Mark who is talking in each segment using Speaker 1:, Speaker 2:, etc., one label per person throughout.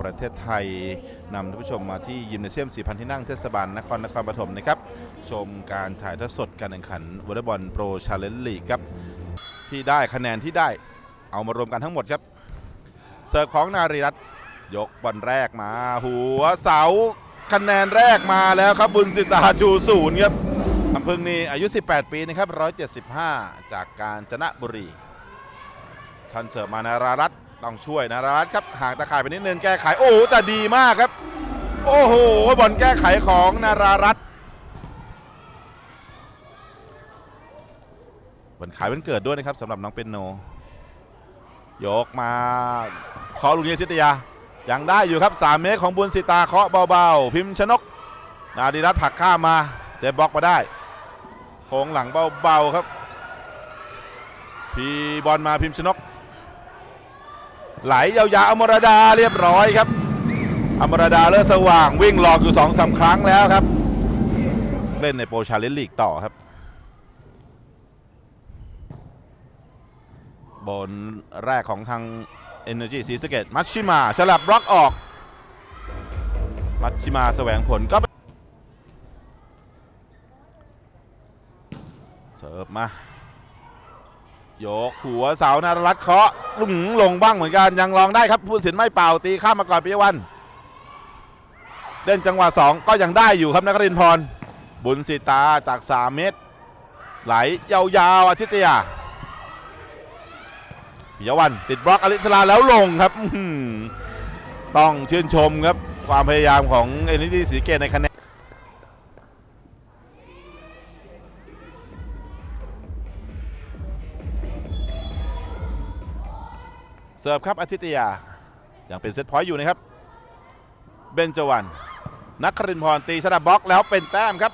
Speaker 1: ประเทศไทยนำท่านผู้ชมมาที่ยิมเนเซียม 4,000 ที่นั่งเทศบาลนครนครปฐมนะครับ ชมการถ่ายทอดสดการแข่งขันวอลเลย์บอลโปรชาเลนจ์ลีกครับที่ได้คะแนนที่ได้เอามารวมกันทั้งหมดครับ เสิร์ฟของนารีรัตน์ยกบอลแรกมา หัวเสาคะแนนแรกมาแล้วครับบุญสิตาชูศูนย์ครับลำพึงนี่อายุ 18 ปีนะครับ175 จากกาญจนบุรีทันเสิร์ฟมานารารัตน์ ต้องช่วยนารารัตครับห่างตะข่ายไปนิดนึงแก้ไขโอ้แต่ดีมากครับ โอ้โหบอลแก้ไขของนารารัตวันขายวันเกิดด้วยนะครับสำหรับน้องเป็นโน ยกมาเคาะลูกนี้ทิตยายังได้อยู่ครับ 3 เมตรของบุญสิตาเคาะเบาๆ พิมพ์ชนก นาดีรัตผลักข้ามมาเซฟบล็อกมาได้โค้งหลังเบาๆครับ พีบอลมาพิมพ์ชนก ไหลยาวๆอมรดาเรียบร้อยครับ อมรดาเลิศสว่างวิ่งหลอกอยู่2องสาครั้งแล้วครับ เล่นในโปรชาเลนลีกต่อครับ บนแรกของทาง Energy ซีสเกตมัชชิมาสลับบล็อกออก มัชชิมาแสวงผลก็เสิร์ฟมาโยกหัวเสานารัตเคาะ ลุงลงบ้างเหมือนกันยังลองได้ครับผู้สินไม่เป่าตีข้ามมาก่อนปิยวันเล่นจังหวะ2ก็ยังได้อยู่ครับนักรินพร บุญสิตาจาก 3 เมตร ไหลยาวๆอาทิตยาปิยวันติดบล็อกอลิสลาแล้วลงครับต้องชื่นชมครับความพยายามของเอนิดีสีเกตในคะแนน เสิร์ฟครับอาทิตยายังเป็นเซตพอยต์อยู่นะครับเบนจวันนักครินพรตีสลับบล็อกแล้วเป็นแต้มครับ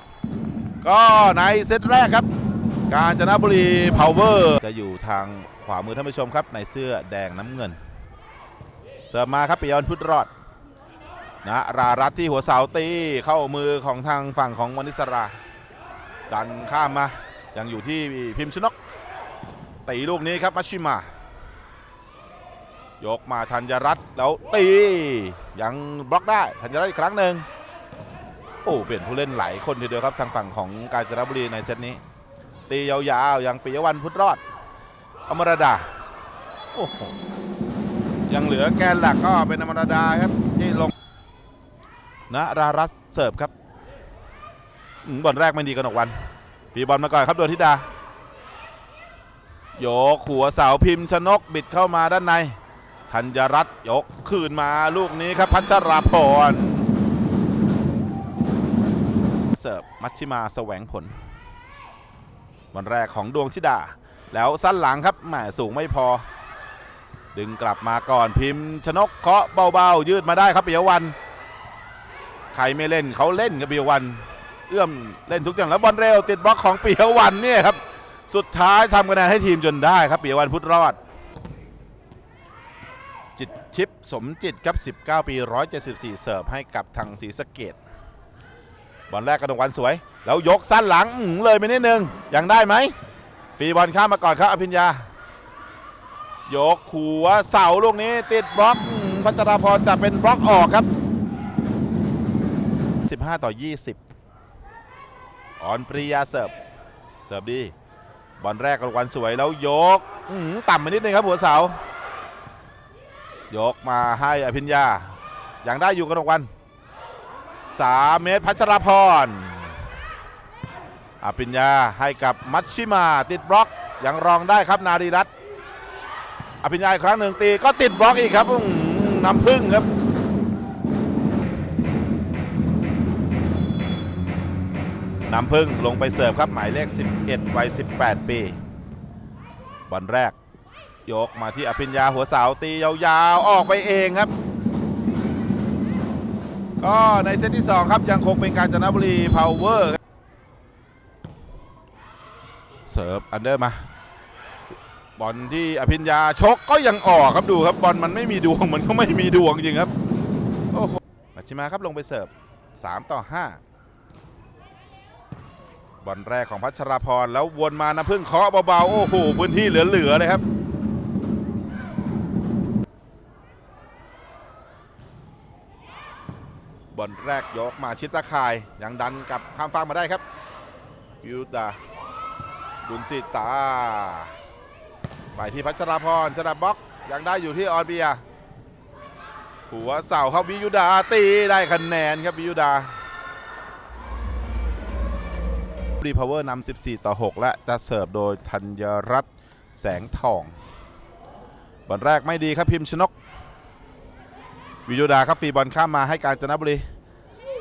Speaker 1: ก็ในเซตแรกครับ กาญจนบุรีพาวเวอร์จะอยู่ทางขวามือท่านผู้ชมครับ ในเสื้อแดงน้ำเงิน เสิร์ฟมาครับปิยอนพุทธรอดนะรารัตที่หัวเสาตีเข้ามือของทางฝั่งของวนิสรา ดันข้ามมายังอยู่ที่พิมพ์ชนกตีลูกนี้ครับมัชชิมา ยกมาธัญรัตน์แล้วตียังบล็อกได้ธัญรัตน์อีกครั้งหนึ่งโอ้เปลี่ยนผู้เล่นหลายคนทีเดียวครับทางฝั่งของกาญจนบุรีในเซตนี้ ตียาวๆยังปิยวันพุทธรอด อมรดาโอ้ยังเหลือแกนหลักก็เป็นอมรดาครับที่ลงนะรารัสเสิร์ฟครับบอลแรกไม่ดีกันออกวันฟีบอลมาก่อนครับโดนทิดาโยกหัวเสาพิมพ์ชนกบิดเข้ามาด้านใน ธัญรัตน์ยกคืนมาลูกนี้ครับพัชราพรเสิร์ฟมัชชิมาแสวงผล วันแรกของดวงธิดา แล้วสั้นหลังครับแหมสูงไม่พอ ดึงกลับมาก่อนพิมพ์ ชนกเคาะเบาๆ ยืดมาได้ครับปิยวัน ใครไม่เล่นเขาเล่นครับปิยวัน เอื้อมเล่นทุกอย่างแล้วบอลเร็วติดบล็อกของปิยวันเนี่ยครับ สุดท้ายทำคะแนนให้ทีมจนได้ครับปิยวันพุทธรอด จิตทิพย์ สมจิตครับ 19 ปี 174 เสิร์ฟให้กับทางศรีสะเกดบอลแรกกระดกวันสวย แล้วยกสั้นหลังอื้อหือเลยไปนิดนึงยังได้ไหมฟรีบอลข้ามมาก่อนครับอภิญญายกขัวเสาลูกนี้ติดบล็อกพัชราพรแต่เป็นบล็อกออกครับ 15 ต่อ 20 ออนปริยาเสิร์ฟเสิร์ฟดีบอลแรกกระดกวันสวยแล้วยกอื้อหือต่ำไปนิดนึงครับหัวเสา ยกมาให้อภิญญายังได้อยู่กระดกวันส3เมตรพัชรพรอภิญญาให้กับมัชชิมาติดบล็อกยังรองได้ครับนารีรัตอภิญญาอีกครั้งหนึ่งตีก็ติดบล็อกอีกครับน้ำพึ่งครับน้ำพึ่งลงไปเสิร์ฟครับหมายเลข 11 วัย 18 ปีบอลแรก ยกมาที่อภิญญาหัวเสาตียาวๆ ออกไปเองครับ ก็ในเซตที่ 2 ครับยังคงเป็นการจนบุรีพาวเวอร์เสิร์ฟอันเดอร์มาบอลที่อภิญญาชกก็ยังออกครับดูครับบอลมันไม่มีดวงมันก็ไม่มีดวงจริงครับโอ้โหมัชชิมาครับลงไปเสิร์ฟ3 ต่อ 5 บอลแรกของพัชราพรแล้ววนมาน้ำพึ่งเคาะเบาๆ โอ้โหพื้นที่เหลือๆเลยครับ บอลแรกยกมาชิดตะข่ายยังดันกับข้ามฟากมาได้ครับยูดาบุญสิตา ไปที่พัชราพรชนะบล็อกยังได้อยู่ที่ออนเบีย หัวเสาเข้าบิยุดาตีได้คะแนนครับบิยุดารีพาวเวอร์นำ14 ต่อ 6 และจะเสิร์ฟโดยธัญรัตน์แสงทองบอลแรกไม่ดีครับพิมพ์ชนก วิยุดาครับฟรีบอลข้ามมาให้การจนบุรี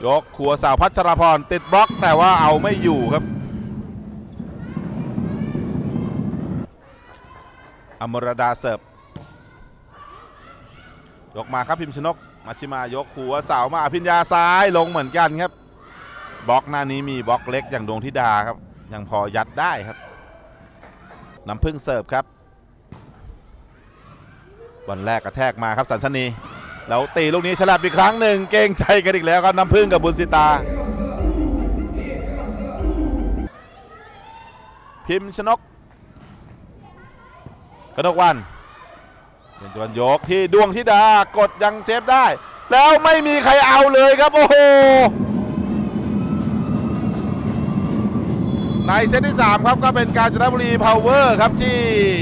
Speaker 1: ยกขัวสาวพัชรพรติดบล็อกแต่ว่าเอาไม่อยู่ครับอมรดาเสิร์ฟยกมาครับพิมชนกมาชิมายกขัวสาวมาอภิญญาซ้ายลงเหมือนกันครับบล็อกหน้านี้มีบล็อกเล็กอย่างดวงธิดาครับยังพอยัดได้ครับน้ำพึ่งเสิร์ฟครับบอลแรกกระแทกมาครับสันสนี แล้วตีลูกนี้ฉลับอีกครั้งหนึ่งเก่งใจกันอีกแล้วครับน้ำพึ่งกับบุญสิตา พิมพ์ชนกกนกวันเป็นจวนยกที่ดวงทิดากดยังเซฟได้ แล้วไม่มีใครเอาเลยครับโอ้โหในเซตที่ 3 ครับก็เป็นการจนบุรีพาวเวอร์ครับที่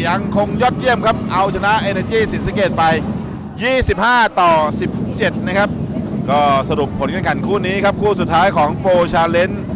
Speaker 1: ยังคงยอดเยี่ยมครับเอาชนะ Energy สินสเกตไป 25 ต่อ 17 นะครับ ก็สรุปผลการแข่งขันคู่นี้ครับ คู่สุดท้ายของโปรชาเลนจ์